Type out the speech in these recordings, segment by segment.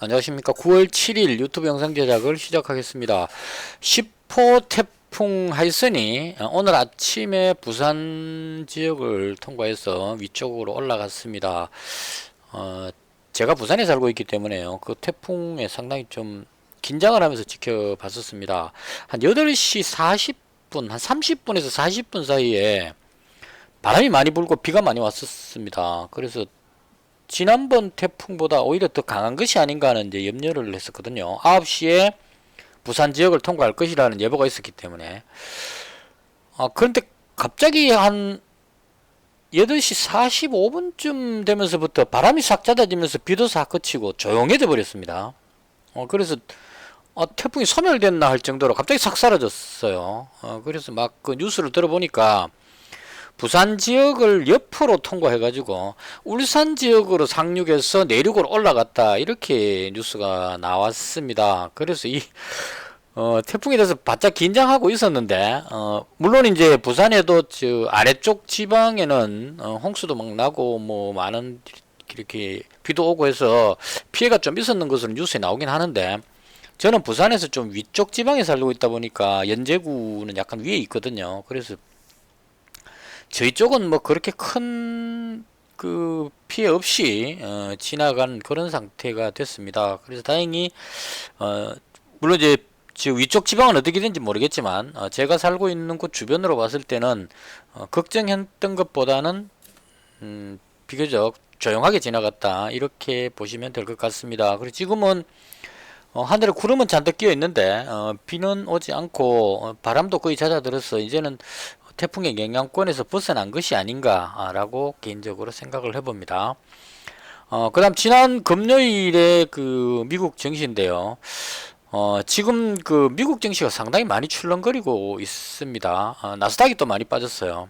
안녕하십니까. 9월 7일 유튜브 영상 제작을 시작하겠습니다. 10호 태풍 하이슨이 오늘 아침에 부산 지역을 통과해서 위쪽으로 올라갔습니다. 어, 제가 부산에 살고 있기 때문에요. 그 태풍에 상당히 좀 긴장을 하면서 지켜봤었습니다. 한 8시 40분, 한 30분에서 40분 사이에 바람이 많이 불고 비가 많이 왔었습니다. 그래서 지난번 태풍보다 오히려 더 강한 것이 아닌가 하는 이제 염려를 했었거든요. 9시에 부산 지역을 통과할 것이라는 예보가 있었기 때문에. 아, 그런데 갑자기 한 8시 45분쯤 되면서부터 바람이 싹 잦아지면서 비도 싹 그치고 조용해져 버렸습니다. 어, 그래서 어, 태풍이 소멸됐나 할 정도로 갑자기 싹 사라졌어요. 어, 그래서 막 그 뉴스를 들어보니까 부산 지역을 옆으로 통과해 가지고 울산 지역으로 상륙해서 내륙으로 올라갔다 이렇게 뉴스가 나왔습니다. 그래서 이 어, 태풍에 대해서 바짝 긴장하고 있었는데 어, 물론 이제 부산에도 저 아래쪽 지방에는 어, 홍수도 막 나고 뭐 많은 이렇게 비도 오고 해서 피해가 좀 있었는 것으로 뉴스에 나오긴 하는데 저는 부산에서 좀 위쪽 지방에 살고 있다 보니까 연제구는 약간 위에 있거든요. 그래서 저희 쪽은 뭐 그렇게 큰 그 피해 없이 어, 지나간 그런 상태가 됐습니다. 그래서 다행히 어, 물론 이제 지금 위쪽 지방은 어떻게 되는지 모르겠지만 어, 제가 살고 있는 곳 주변으로 봤을 때는 어, 걱정했던 것보다는 음, 비교적 조용하게 지나갔다 이렇게 보시면 될 것 같습니다. 그리고 지금은 어, 하늘에 구름은 잔뜩 끼어 있는데 어, 비는 오지 않고 어, 바람도 거의 잦아들어서 이제는 태풍의 영향권에서 벗어난 것이 아닌가라고 개인적으로 생각을 해봅니다. 어, 그 다음 지난 금요일에 그 미국 증시인데요. 어, 지금 그 미국 증시가 상당히 많이 출렁거리고 있습니다. 어, 나스닥이 또 많이 빠졌어요.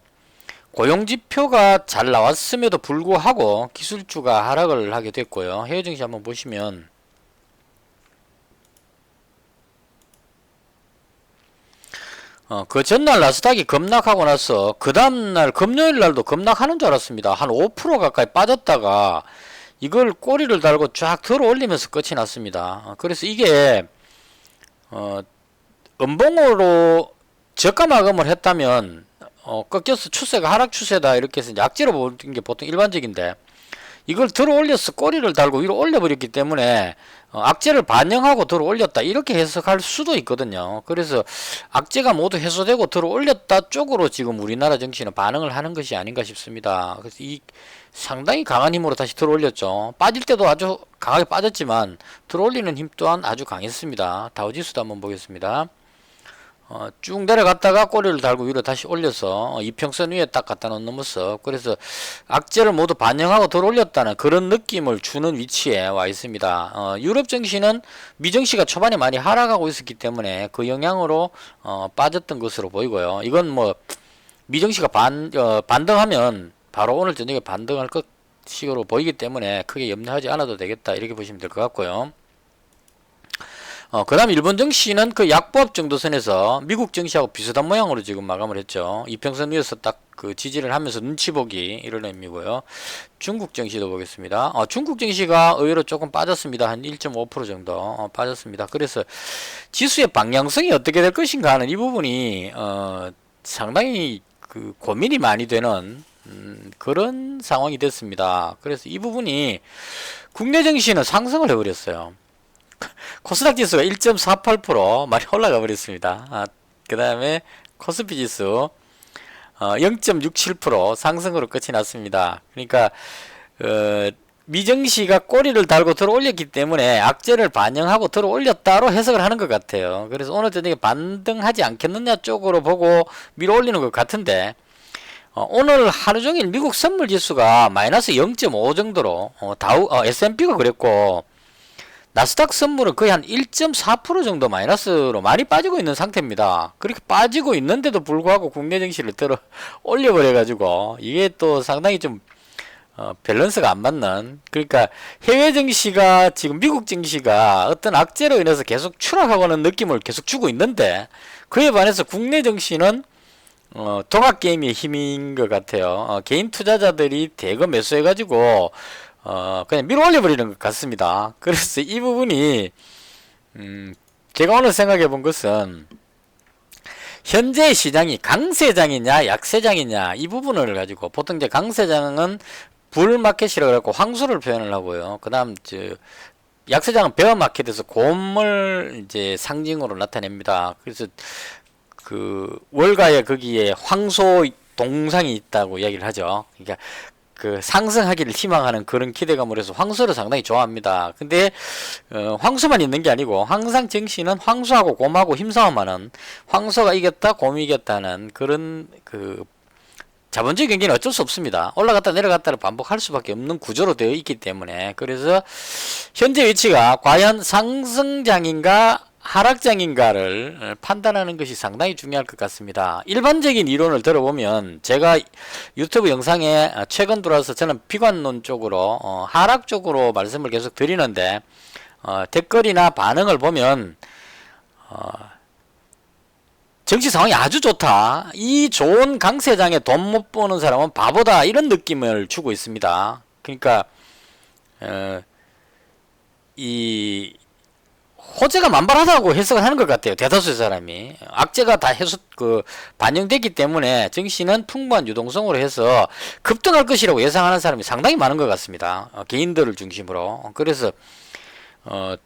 고용지표가 잘 나왔음에도 불구하고 기술주가 하락을 하게 됐고요. 해외 증시 한번 보시면 어, 그 전날 나스닥이 급락하고 나서 그 다음날 금요일 날도 급락하는 줄 알았습니다. 한 5% 가까이 빠졌다가 이걸 꼬리를 달고 쫙 들어 올리면서 끝이 났습니다. 어, 그래서 이게 어, 음봉으로 저가 마감을 했다면 어, 꺾여서 추세가 하락 추세다 이렇게 해서 약지로 보는 게 보통 일반적인데 이걸 들어 올려서 꼬리를 달고 위로 올려버렸기 때문에 어, 악재를 반영하고 들어 올렸다 이렇게 해석할 수도 있거든요. 그래서 악재가 모두 해소되고 들어 올렸다 쪽으로 지금 우리나라 정치는 반응을 하는 것이 아닌가 싶습니다. 그래서 이 상당히 강한 힘으로 다시 들어 올렸죠. 빠질 때도 아주 강하게 빠졌지만 들어 올리는 힘 또한 아주 강했습니다. 다우지수도 한번 보겠습니다. 어, 쭉 내려갔다가 꼬리를 달고 위로 다시 올려서 어, 이평선 위에 딱 갖다 놓는 모습 그래서 악재를 모두 반영하고 들어 올렸다는 그런 느낌을 주는 위치에 와 있습니다. 어, 유럽 증시는 미증시가 초반에 많이 하락하고 있었기 때문에 그 영향으로 어, 빠졌던 것으로 보이고요. 이건 뭐 미증시가 반, 어, 반등하면 바로 오늘 저녁에 반등할 것 식으로 보이기 때문에 크게 염려하지 않아도 되겠다 이렇게 보시면 될 것 같고요 어, 그 다음 일본 증시는 그 약보합 정도 선에서 미국 증시하고 비슷한 모양으로 지금 마감을 했죠. 이평선 위에서 딱 그 지지를 하면서 눈치 보기 이런 의미고요. 중국 증시도 보겠습니다. 어, 중국 증시가 의외로 조금 빠졌습니다. 한 1.5% 정도 어, 빠졌습니다. 그래서 지수의 방향성이 어떻게 될 것인가 하는 이 부분이 어, 상당히 그 고민이 많이 되는 음, 그런 상황이 됐습니다. 그래서 이 부분이 국내 증시는 상승을 해버렸어요. 코스닥 지수가 1.48% 많이 올라가 버렸습니다. 아, 그 다음에 코스피 지수 어, 0.67% 상승으로 끝이 났습니다. 그러니까 어, 미정시가 꼬리를 달고 들어 올렸기 때문에 악재를 반영하고 들어 올렸다로 해석을 하는 것 같아요. 그래서 오늘 저녁에 반등하지 않겠느냐 쪽으로 보고 밀어 올리는 것 같은데 어, 오늘 하루 종일 미국 선물 지수가 마이너스 0.5 정도로 어, 다우 어, S&P가 그랬고 나스닥 선물은 거의 한 1.4% 정도 마이너스로 많이 빠지고 있는 상태입니다. 그렇게 빠지고 있는데도 불구하고 국내 증시를 들어 올려버려 가지고 이게 또 상당히 좀 어, 밸런스가 안 맞는 그러니까 해외 증시가 지금 미국 증시가 어떤 악재로 인해서 계속 추락하고는 느낌을 계속 주고 있는데 그에 반해서 국내 증시는 어, 동학 게임의 힘인 것 같아요. 어, 개인 투자자들이 대거 매수해가지고 어, 그냥 밀어 올려버리는 것 같습니다. 그래서 이 부분이, 음, 제가 오늘 생각해 본 것은, 현재 시장이 강세장이냐, 약세장이냐, 이 부분을 가지고, 보통 이제 강세장은 불마켓이라고 해갖고 황수를 표현을 하고요. 그 다음, 저, 약세장은 베어마켓에서 곰을 이제 상징으로 나타냅니다. 그래서 그 월가에 거기에 황소 동상이 있다고 이야기를 하죠. 그러니까 그 상승하기를 희망하는 그런 기대감을 해서 황소를 상당히 좋아합니다. 근데 어, 황소만 있는 게 아니고 항상 정신은 황소하고 곰하고 힘싸움하는 황소가 이겼다 곰이 이겼다는 그런 그 자본주의 경기는 어쩔 수 없습니다. 올라갔다 내려갔다를 반복할 수밖에 없는 구조로 되어 있기 때문에 그래서 현재 위치가 과연 상승장인가 하락장인가를 판단하는 것이 상당히 중요할 것 같습니다. 일반적인 이론을 들어보면 제가 유튜브 영상에 최근 들어와서 저는 비관론 쪽으로 어, 하락 쪽으로 말씀을 계속 드리는데 어, 댓글이나 반응을 보면 어, 정치 상황이 아주 좋다. 이 좋은 강세장에 돈 못 버는 사람은 바보다. 이런 느낌을 주고 있습니다. 그러니까, 어, 이, 호재가 만발하다고 해석을 하는 것 같아요. 대다수의 사람이. 악재가 다 해소, 그, 반영됐기 때문에 정신은 풍부한 유동성으로 해서 급등할 것이라고 예상하는 사람이 상당히 많은 것 같습니다. 어, 개인들을 중심으로. 그래서, 어,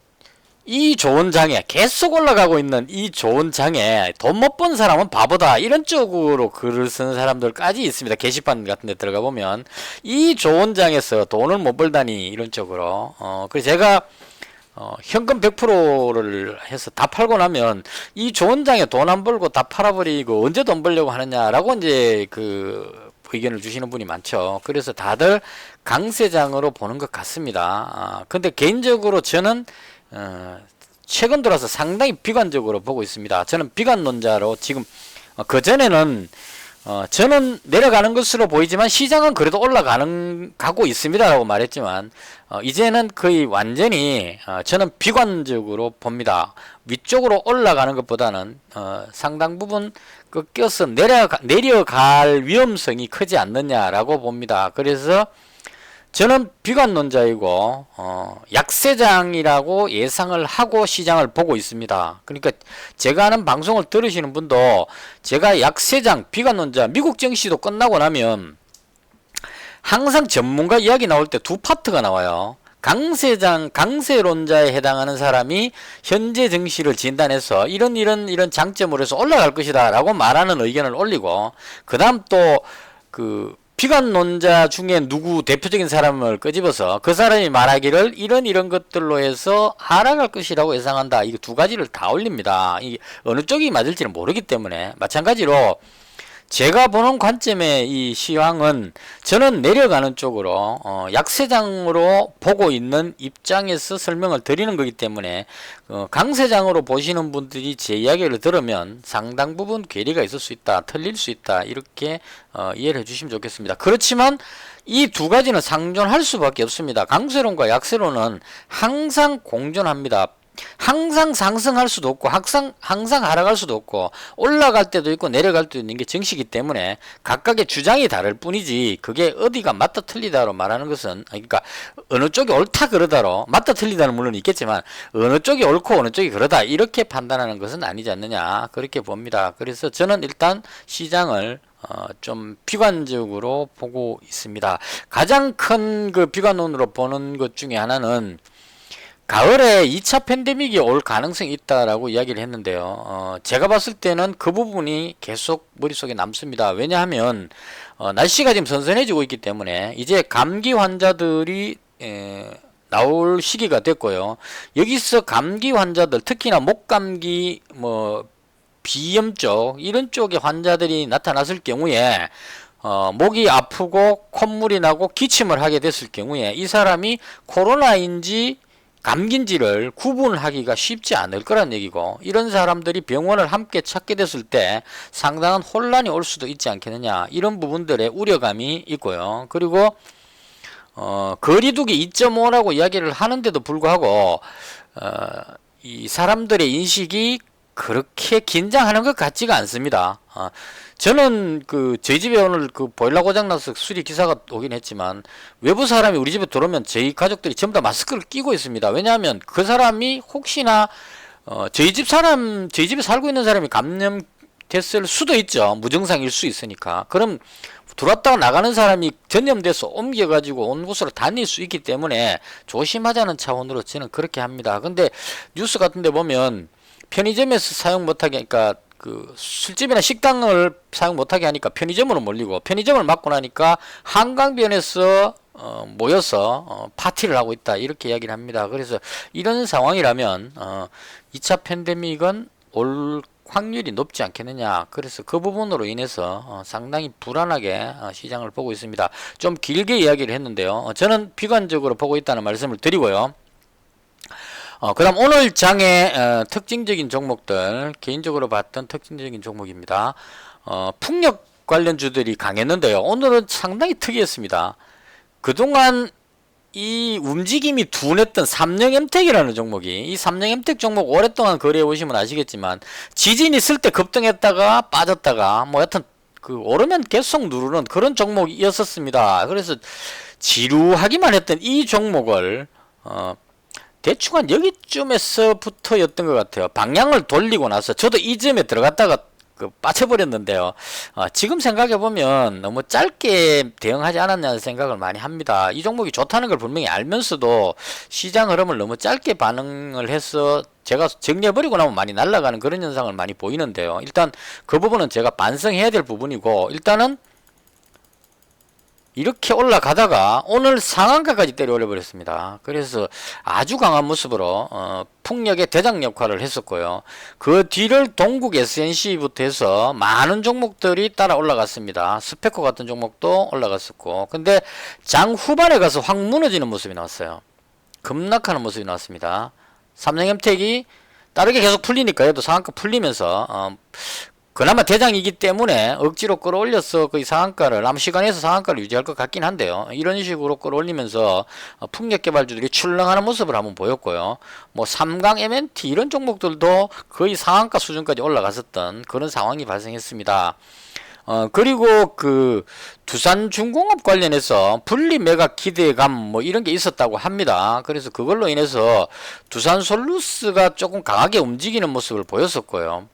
이 좋은 장에 계속 올라가고 있는 이 좋은 장에 돈 못 번 사람은 바보다 이런 쪽으로 글을 쓰는 사람들까지 있습니다. 게시판 같은 데 들어가 보면 이 좋은 장에서 돈을 못 벌다니 이런 쪽으로 어 그래서 제가 어, 현금 100%를 해서 다 팔고 나면 이 좋은 장에 돈 안 벌고 다 팔아버리고 언제 돈 벌려고 하느냐라고 이제 그 의견을 주시는 분이 많죠. 그래서 다들 강세장으로 보는 것 같습니다. 아, 근데 개인적으로 저는 어, 최근 들어서 상당히 비관적으로 보고 있습니다. 저는 비관론자로 지금 어, 그 전에는 어, 저는 내려가는 것으로 보이지만 시장은 그래도 올라가는 가고 있습니다라고 말했지만 어, 이제는 거의 완전히 어, 저는 비관적으로 봅니다. 위쪽으로 올라가는 것보다는 어, 상당 부분 꺾여서 내려가, 내려갈 위험성이 크지 않느냐라고 봅니다. 그래서 저는 비관론자이고 어, 약세장이라고 예상을 하고 시장을 보고 있습니다. 그러니까 제가 하는 방송을 들으시는 분도 제가 약세장 비관론자 미국 정시도 끝나고 나면 항상 전문가 이야기 나올 때 두 파트가 나와요. 강세장, 강세론자에 해당하는 사람이 현재 증시를 진단해서 이런 이런 이런 장점으로 해서 올라갈 것이다 라고 말하는 의견을 올리고 그 다음 또그 비관론자 중에 누구 대표적인 사람을 끄집어서 그 사람이 말하기를 이런 이런 것들로 해서 하락할 것이라고 예상한다. 이거 두 가지를 다 올립니다. 이 어느 쪽이 맞을지는 모르기 때문에 마찬가지로 제가 보는 관점의 이 시황은 저는 내려가는 쪽으로 어, 약세장으로 보고 있는 입장에서 설명을 드리는 거기 때문에 어, 강세장으로 보시는 분들이 제 이야기를 들으면 상당 부분 괴리가 있을 수 있다, 틀릴 수 있다 이렇게 어, 이해를 해주시면 좋겠습니다. 그렇지만 이 두 가지는 상존할 수밖에 없습니다. 강세론과 약세론은 항상 공존합니다. 항상 상승할 수도 없고 항상 항상 하락할 수도 없고 올라갈 때도 있고 내려갈 때도 있는 게 정시기 때문에 각각의 주장이 다를 뿐이지 그게 어디가 맞다 틀리다로 말하는 것은 그러니까 어느 쪽이 옳다 그러다로 맞다 틀리다는 물론 있겠지만 어느 쪽이 옳고 어느 쪽이 그러다 이렇게 판단하는 것은 아니지 않느냐 그렇게 봅니다. 그래서 저는 일단 시장을 어, 좀 비관적으로 보고 있습니다. 가장 큰 그 비관론으로 보는 것 중에 하나는 가을에 2차 팬데믹이 올 가능성이 있다라고 이야기를 했는데요. 어, 제가 봤을 때는 그 부분이 계속 머릿속에 남습니다. 왜냐하면 어, 날씨가 지금 선선해지고 있기 때문에 이제 감기 환자들이 에, 나올 시기가 됐고요. 여기서 감기 환자들 특히나 목감기 뭐 비염 쪽 이런 쪽의 환자들이 나타났을 경우에 어, 목이 아프고 콧물이 나고 기침을 하게 됐을 경우에 이 사람이 코로나인지 감긴지를 구분하기가 쉽지 않을 거란 얘기고 이런 사람들이 병원을 함께 찾게 됐을 때 상당한 혼란이 올 수도 있지 않겠느냐 이런 부분들의 우려감이 있고요. 그리고 어, 거리두기 2.5라고 이야기를 하는데도 불구하고 어, 이 사람들의 인식이 그렇게 긴장하는 것 같지가 않습니다. 어, 저는 그 저희 집에 오늘 그 보일러 고장 나서 수리 기사가 오긴 했지만 외부 사람이 우리 집에 들어오면 저희 가족들이 전부 다 마스크를 끼고 있습니다. 왜냐하면 그 사람이 혹시나 어, 저희 집 사람 저희 집에 살고 있는 사람이 감염됐을 수도 있죠. 무증상일 수 있으니까. 그럼 들어왔다가 나가는 사람이 전염돼서 옮겨가지고 온 곳으로 다닐 수 있기 때문에 조심하자는 차원으로 저는 그렇게 합니다. 근데 뉴스 같은 데 보면 편의점에서 사용 못하게 그러니까 그 술집이나 식당을 사용 못하게 하니까 편의점으로 몰리고 편의점을 막고 나니까 한강변에서 어, 모여서 어, 파티를 하고 있다 이렇게 이야기를 합니다. 그래서 이런 상황이라면 어, 2차 팬데믹은 올 확률이 높지 않겠느냐. 그래서 그 부분으로 인해서 어, 상당히 불안하게 어, 시장을 보고 있습니다. 좀 길게 이야기를 했는데요. 어, 저는 비관적으로 보고 있다는 말씀을 드리고요. 어, 그 다음 오늘 장의 어, 특징적인 종목들 개인적으로 봤던 특징적인 종목입니다. 어, 풍력 관련주들이 강했는데요. 오늘은 상당히 특이했습니다. 그동안 이 움직임이 둔했던 삼령엠텍이라는 종목이 이 삼령엠텍 종목 오랫동안 거래해 보시면 아시겠지만 지진이 있을 때 급등했다가 빠졌다가 뭐 여튼 그 오르면 계속 누르는 그런 종목이었었습니다. 그래서 지루하기만 했던 이 종목을 어 대충 한 여기쯤에서부터였던 것 같아요. 방향을 돌리고 나서 저도 이 점에 들어갔다가 그 빠져버렸는데요. 어, 지금 생각해 보면 너무 짧게 대응하지 않았냐는 생각을 많이 합니다. 이 종목이 좋다는 걸 분명히 알면서도 시장 흐름을 너무 짧게 반응을 해서 제가 정리해버리고 나면 많이 날아가는 그런 현상을 많이 보이는데요. 일단 그 부분은 제가 반성해야 될 부분이고 일단은 이렇게 올라가다가 오늘 상한가까지 때려올려 버렸습니다. 그래서 아주 강한 모습으로 어, 풍력의 대장 역할을 했었고요. 그 뒤를 동국 SNC부터 해서 많은 종목들이 따라 올라갔습니다. 스페코 같은 종목도 올라갔었고 근데 장 후반에 가서 확 무너지는 모습이 나왔어요. 급락하는 모습이 나왔습니다. 삼성엠텍이 다르게 계속 풀리니까 얘도 상한가 풀리면서 어, 그나마 대장이기 때문에 억지로 끌어올려서 그 상한가를 아무 시간에서 상한가를 유지할 것 같긴 한데요. 이런 식으로 끌어올리면서 어, 풍력 개발주들이 출렁하는 모습을 한번 보였고요. 뭐 삼강 MNT 이런 종목들도 거의 상한가 수준까지 올라갔었던 그런 상황이 발생했습니다. 어, 그리고 그 두산 중공업 관련해서 분리 매각 기대감 뭐 이런 게 있었다고 합니다. 그래서 그걸로 인해서 두산 솔루스가 조금 강하게 움직이는 모습을 보였었고요.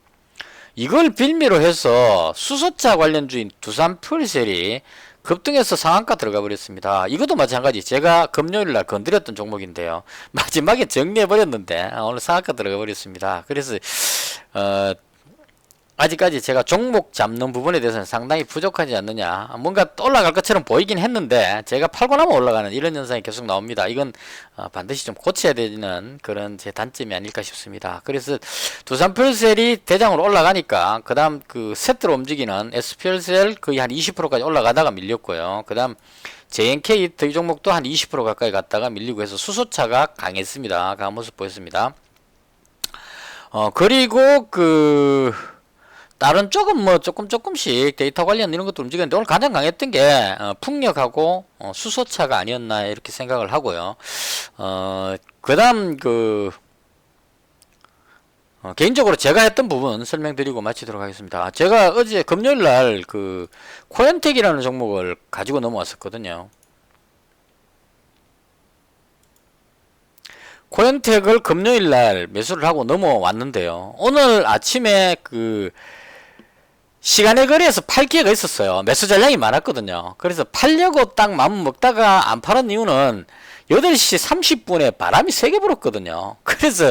이걸 빌미로 해서 수소차 관련주인 두산 풀셀이 급등해서 상한가 들어가 버렸습니다. 이것도 마찬가지. 제가 금요일 날 건드렸던 종목인데요. 마지막에 정리해 버렸는데 오늘 상한가 들어가 버렸습니다. 그래서 어 아직까지 제가 종목 잡는 부분에 대해서는 상당히 부족하지 않느냐. 뭔가 올라갈 것처럼 보이긴 했는데 제가 팔고 나면 올라가는 이런 현상이 계속 나옵니다. 이건 어, 반드시 좀 고쳐야 되는 그런 제 단점이 아닐까 싶습니다. 그래서 두산펄셀이 대장으로 올라가니까 그 다음 그 세트로 움직이는 SPL셀 거의 한 20%까지 올라가다가 밀렸고요. 그 다음 JNK 이 종목도 한 20% 가까이 갔다가 밀리고 해서 수소차가 강했습니다. 강한 모습 보였습니다. 어, 그리고 그 다른 쪽은 뭐 조금 조금씩 데이터 관련 이런 것도 움직였는데 오늘 가장 강했던 게 어, 풍력하고 어, 수소차가 아니었나 이렇게 생각을 하고요. 어, 그다음 그 어, 개인적으로 제가 했던 부분 설명드리고 마치도록 하겠습니다. 제가 어제 금요일 날그 코엔텍이라는 종목을 가지고 넘어왔었거든요. 코엔텍을 금요일 날 매수를 하고 넘어왔는데요. 오늘 아침에 그 시간의 거리에서 팔 기회가 있었어요. 매수 잔량이 많았거든요. 그래서 팔려고 딱 마음 먹다가 안 팔은 이유는 8시 30분에 바람이 세게 불었거든요. 그래서,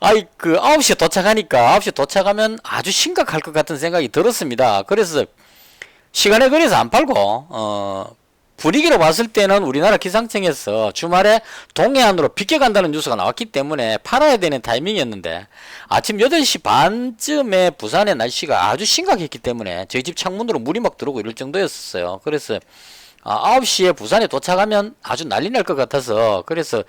아이, 그 9시에 도착하니까 9시에 도착하면 아주 심각할 것 같은 생각이 들었습니다. 그래서 시간의 거리에서 안 팔고, 어, 분위기로 봤을 때는 우리나라 기상청에서 주말에 동해안으로 비껴간다는 뉴스가 나왔기 때문에 팔아야 되는 타이밍이었는데 아침 8시 반쯤에 부산의 날씨가 아주 심각했기 때문에 저희 집 창문으로 물이 막 들어오고 이럴 정도였어요. 그래서 9시에 아, 부산에 도착하면 아주 난리 날 것 같아서 그래서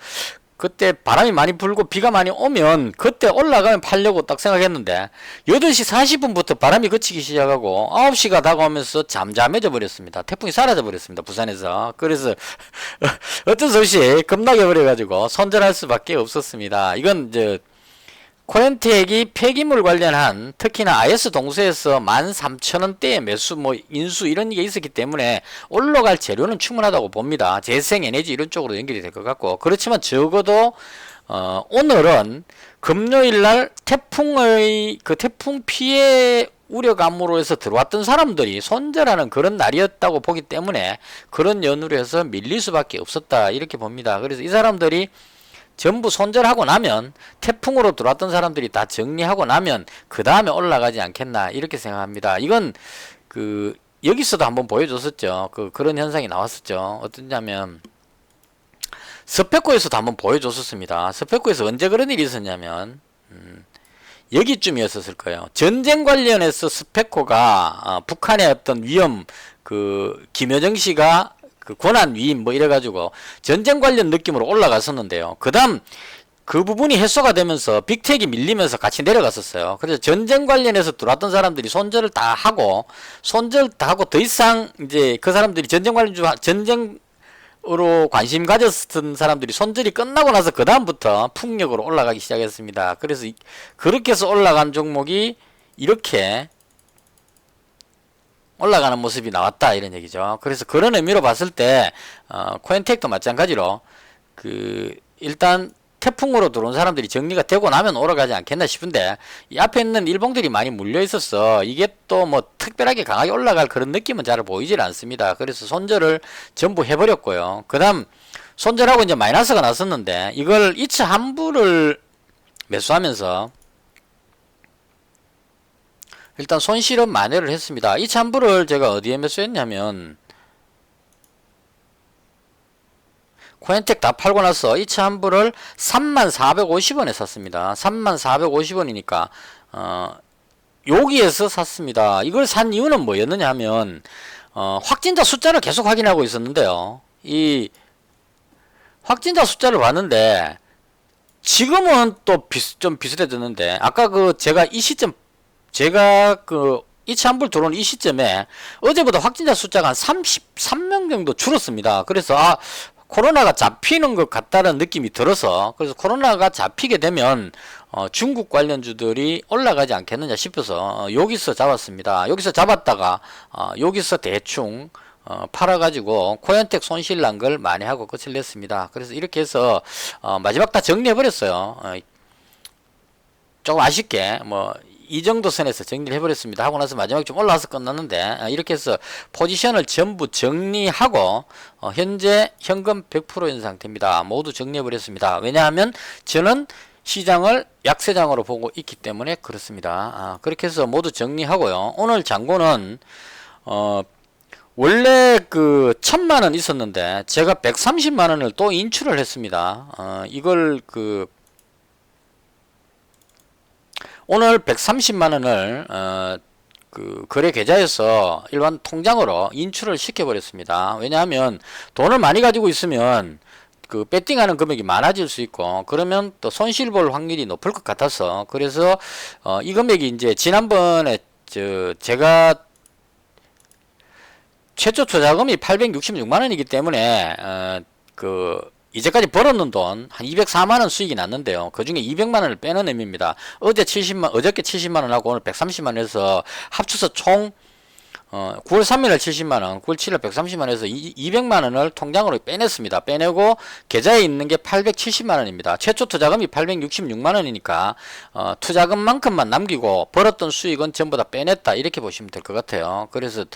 그때 바람이 많이 불고 비가 많이 오면 그때 올라가면 팔려고 딱 생각했는데 8시 40분부터 바람이 그치기 시작하고 9시가 다가오면서 잠잠해져 버렸습니다. 태풍이 사라져 버렸습니다. 부산에서. 그래서 어떤 수 없이 급락해 버려 가지고 손절할 수밖에 없었습니다. 이건 이제 코렌텍이 폐기물 관련한 특히나 IS 동서에서 13,000원대의 매수 뭐 인수 이런 게 있었기 때문에 올라갈 재료는 충분하다고 봅니다. 재생 에너지 이런 쪽으로 연결이 될 것 같고 그렇지만 적어도 어, 오늘은 금요일 날 태풍의 그 태풍 피해 우려감으로 해서 들어왔던 사람들이 손절하는 그런 날이었다고 보기 때문에 그런 연유로 해서 밀릴 수밖에 없었다 이렇게 봅니다. 그래서 이 사람들이 전부 손절하고 나면 태풍으로 들어왔던 사람들이 다 정리하고 나면 그 다음에 올라가지 않겠나 이렇게 생각합니다. 이건 그 여기서도 한번 보여줬었죠. 그 그런 현상이 나왔었죠. 어떠냐면 스페코에서도 한번 보여줬었습니다. 스페코에서 언제 그런 일이 있었냐면 음, 여기쯤이었을 거예요. 전쟁 관련해서 스페코가 어, 북한의 어떤 위험 그 김여정 씨가 그 권한 위임 뭐 이래가지고 전쟁 관련 느낌으로 올라갔었는데요. 그 다음 그 부분이 해소가 되면서 빅텍이 밀리면서 같이 내려갔었어요. 그래서 전쟁 관련해서 들어왔던 사람들이 손절을 다 하고 손절 다 하고 더 이상 이제 그 사람들이 전쟁 관련 주 전쟁 으로 관심 가졌던 사람들이 손절이 끝나고 나서 그 다음부터 풍력으로 올라가기 시작했습니다. 그래서 이- 그렇게 해서 올라간 종목이 이렇게 올라가는 모습이 나왔다 이런 얘기죠. 그래서 그런 의미로 봤을 때 어, 코엔텍도 마찬가지로 그 일단 태풍으로 들어온 사람들이 정리가 되고 나면 올라가지 않겠나 싶은데 이 앞에 있는 일봉들이 많이 물려 있어서 이게 또 뭐 특별하게 강하게 올라갈 그런 느낌은 잘 보이질 않습니다. 그래서 손절을 전부 해버렸고요. 그 다음 손절하고 이제 마이너스가 났었는데 이걸 2차 한부를 매수하면서 일단 손실은 만회를 했습니다. 이 찬부를 제가 어디에 매수했냐면 코엔텍 다 팔고 나서 이 찬부를 3450원에 샀습니다. 3450원이니까 어 여기에서 샀습니다. 이걸 산 이유는 뭐였느냐 하면 어 확진자 숫자를 계속 확인하고 있었는데요. 이 확진자 숫자를 봤는데 지금은 또 좀 비슷해졌는데 아까 그 제가 이 시점 제가 그 이차한불 들어온 이 시점에 어제보다 확진자 숫자가 한 33명 정도 줄었습니다. 그래서 아 코로나가 잡히는 것 같다는 느낌이 들어서 그래서 코로나가 잡히게 되면 어, 중국 관련주들이 올라가지 않겠느냐 싶어서 어, 여기서 잡았습니다. 여기서 잡았다가 어, 여기서 대충 어, 팔아가지고 코엔텍 손실 난걸 만회하고 끝을 냈습니다. 그래서 이렇게 해서 어, 마지막 다 정리해버렸어요. 어, 조금 아쉽게 뭐 이 정도 선에서 정리를 해버렸습니다. 하고 나서 마지막에 좀 올라와서 끝났는데 아, 이렇게 해서 포지션을 전부 정리하고 어, 현재 현금 100%인 상태입니다. 모두 정리해버렸습니다. 왜냐하면 저는 시장을 약세장으로 보고 있기 때문에 그렇습니다. 아, 그렇게 해서 모두 정리하고요. 오늘 장고는 어, 원래 그 천만 원 있었는데 제가 130만 원을 또 인출을 했습니다. 어, 이걸 그 오늘 130만 원을 어, 그 거래 계좌에서 일반 통장으로 인출을 시켜 버렸습니다. 왜냐하면 돈을 많이 가지고 있으면 그 배팅하는 금액이 많아질 수 있고 그러면 또 손실 볼 확률이 높을 것 같아서 그래서 어, 이 금액이 이제 지난번에 저 제가 최초 투자금이 866만 원이기 때문에 어, 그 이제까지 벌었는 돈 한 204만 원 수익이 났는데요. 그 중에 200만 원을 빼는 의미입니다. 어제 70만 어저께 70만 원하고 오늘 130만 원에서 합쳐서 총 어, 9월 3일날 70만 원, 9월 7일 130만 원에서 200만 원을 통장으로 빼냈습니다. 빼내고 계좌에 있는 게 870만 원입니다. 최초 투자금이 866만 원이니까 어, 투자금만큼만 남기고 벌었던 수익은 전부 다 빼냈다 이렇게 보시면 될 것 같아요. 그래서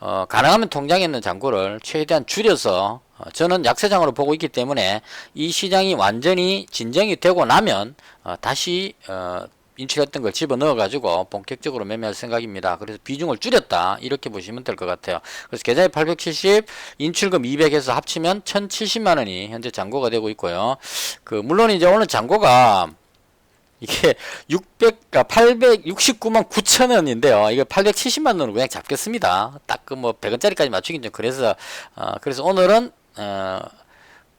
어, 가능하면 통장에 있는 잔고를 최대한 줄여서 어, 저는 약세장으로 보고 있기 때문에 이 시장이 완전히 진정이 되고 나면 어, 다시 어, 인출했던 걸 집어넣어 가지고 본격적으로 매매할 생각입니다. 그래서 비중을 줄였다 이렇게 보시면 될 것 같아요. 그래서 계좌에 870 인출금 200에서 합치면 1070만 원이 현재 잔고가 되고 있고요. 그 물론 이제 오늘 잔고가 이게 600, 869만 9천 원인데요. 이거 870만 원으로 그냥 잡겠습니다. 딱 그 뭐 100원짜리까지 맞추긴 좀 그래서, 어, 그래서 오늘은, 어,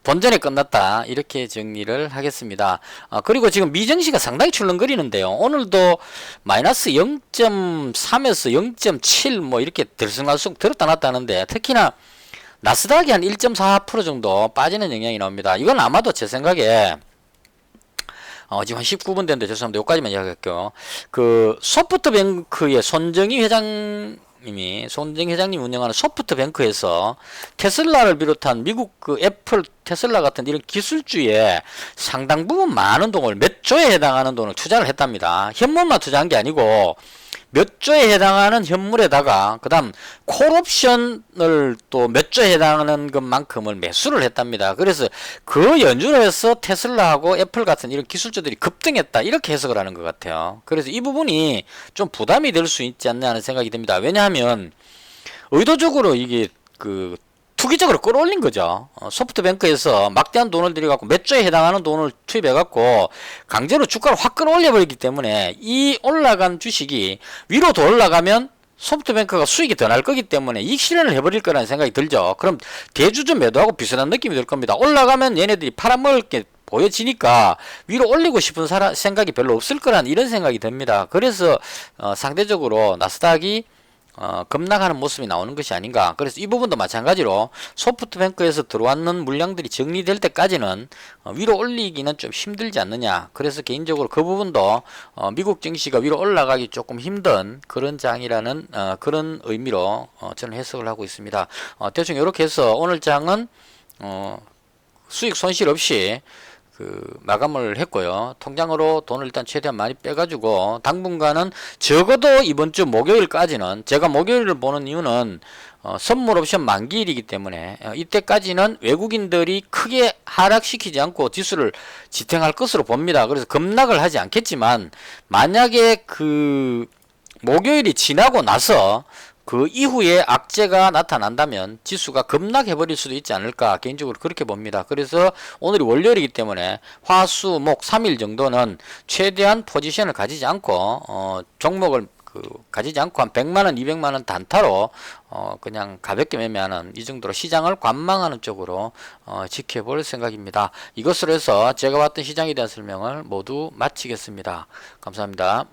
본전에 끝났다. 이렇게 정리를 하겠습니다. 어, 그리고 지금 미정시가 상당히 출렁거리는데요. 오늘도 마이너스 0.3에서 0.7 뭐 이렇게 들쑥날쑥 들었다 놨다 하는데 특히나 나스닥이 한 1.4% 정도 빠지는 영향이 나옵니다. 이건 아마도 제 생각에 어, 지금 한 19분 됐는데 죄송합니다. 여기까지만 이야기할게요. 그 소프트뱅크의 손정희 회장 님이 손정희 회장님 운영하는 소프트뱅크에서 테슬라를 비롯한 미국 그 애플 테슬라 같은 이런 기술주에 상당 부분 많은 돈을 몇 조에 해당하는 돈을 투자를 했답니다. 현물만 투자한 게 아니고 몇 조에 해당하는 현물에다가 그다음 콜옵션을 또 몇 조에 해당하는 것만큼을 매수를 했답니다. 그래서 그 연주로 해서 테슬라하고 애플 같은 이런 기술주들이 급등했다 이렇게 해석을 하는 것 같아요. 그래서 이 부분이 좀 부담이 될 수 있지 않나 하는 생각이 듭니다. 왜냐하면 의도적으로 이게 그 투기적으로 끌어올린 거죠. 어, 소프트뱅크에서 막대한 돈을 들여갖고 몇 조에 해당하는 돈을 투입해갖고 강제로 주가를 확 끌어올려버리기 때문에 이 올라간 주식이 위로 더 올라가면 소프트뱅크가 수익이 더 날 거기 때문에 이익 실현을 해버릴 거라는 생각이 들죠. 그럼 대주주 매도하고 비슷한 느낌이 들 겁니다. 올라가면 얘네들이 팔아먹을 게 보여지니까 위로 올리고 싶은 사람 생각이 별로 없을 거라는 이런 생각이 듭니다. 그래서 어, 상대적으로 나스닥이 어, 급락하는 모습이 나오는 것이 아닌가. 그래서 이 부분도 마찬가지로 소프트뱅크에서 들어왔는 물량들이 정리될 때까지는 어, 위로 올리기는 좀 힘들지 않느냐. 그래서 개인적으로 그 부분도 어, 미국 증시가 위로 올라가기 조금 힘든 그런 장이라는 어, 그런 의미로 어, 저는 해석을 하고 있습니다. 어, 대충 이렇게 해서 오늘 장은 어, 수익 손실 없이 그 마감을 했고요. 통장으로 돈을 일단 최대한 많이 빼가지고 당분간은 적어도 이번 주 목요일까지는 제가 목요일을 보는 이유는 어, 선물 옵션 만기일이기 때문에 어, 이때까지는 외국인들이 크게 하락시키지 않고 지수를 지탱할 것으로 봅니다. 그래서 급락을 하지 않겠지만 만약에 그 목요일이 지나고 나서 그 이후에 악재가 나타난다면 지수가 급락해버릴 수도 있지 않을까 개인적으로 그렇게 봅니다. 그래서 오늘이 월요일이기 때문에 화수 목 3일 정도는 최대한 포지션을 가지지 않고 어, 종목을 그 가지지 않고 한 100만원, 200만원 단타로 어 그냥 가볍게 매매하는 이 정도로 시장을 관망하는 쪽으로 어 지켜볼 생각입니다. 이것으로 해서 제가 봤던 시장에 대한 설명을 모두 마치겠습니다. 감사합니다.